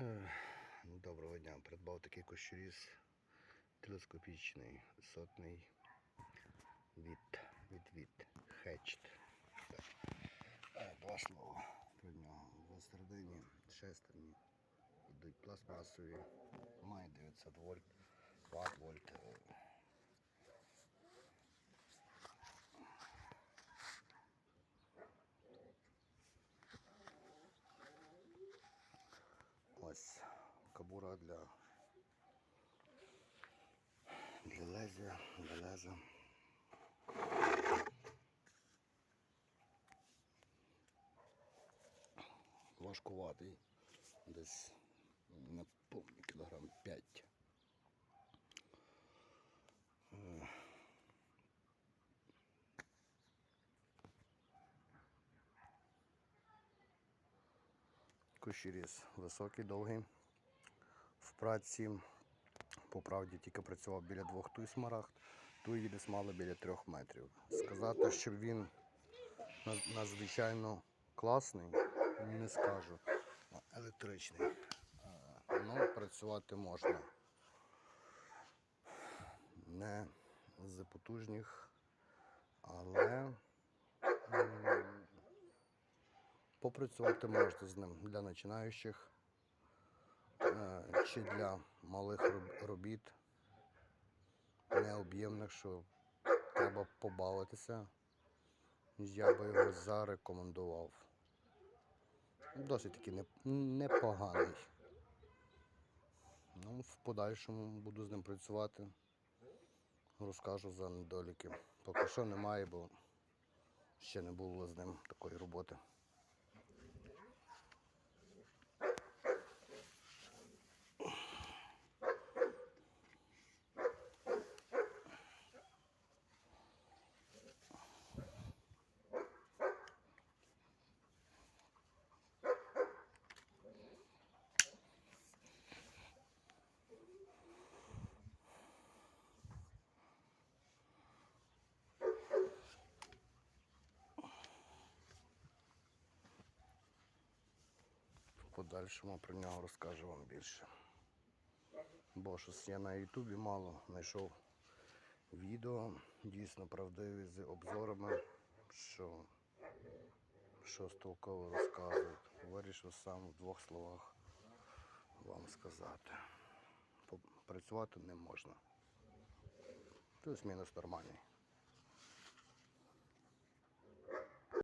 Е, Доброго дня. Придбав такий кощуріз телескопічний, сотний від, від, від, хечт. Е, Два слова про нього. В шестерні йдуть пластмасові, має 900 вольт, 2 вольт. Кабура для, для лезвия, для леза. Важкуватий, десь не помню, кілограм 5. Кущеріс високий, довгий. Праці, по правді, тільки працював біля двох туй смарагд, туї десь мали біля трьох метрів. Сказати, що він надзвичайно класний, не скажу. Електричний. Ну, працювати можна. Не з потужних, але попрацювати можна з ним для починаючих е, чи для малих робіт, необ'ємних, що треба побавитися. Я би його зарекомендував. Досить таки непоганий. Ну, в подальшому буду з ним працювати. Розкажу за недоліки. Поки що немає, бо ще не було з ним такої роботи. Подальшому про нього розкажу вам більше. Бо щось я на Ютубі мало знайшов відео, дійсно правдиві з обзорами, що щось толково розказують. Вирішив сам в двох словах вам сказати. Працювати не можна. Плюс-мінус нормальний.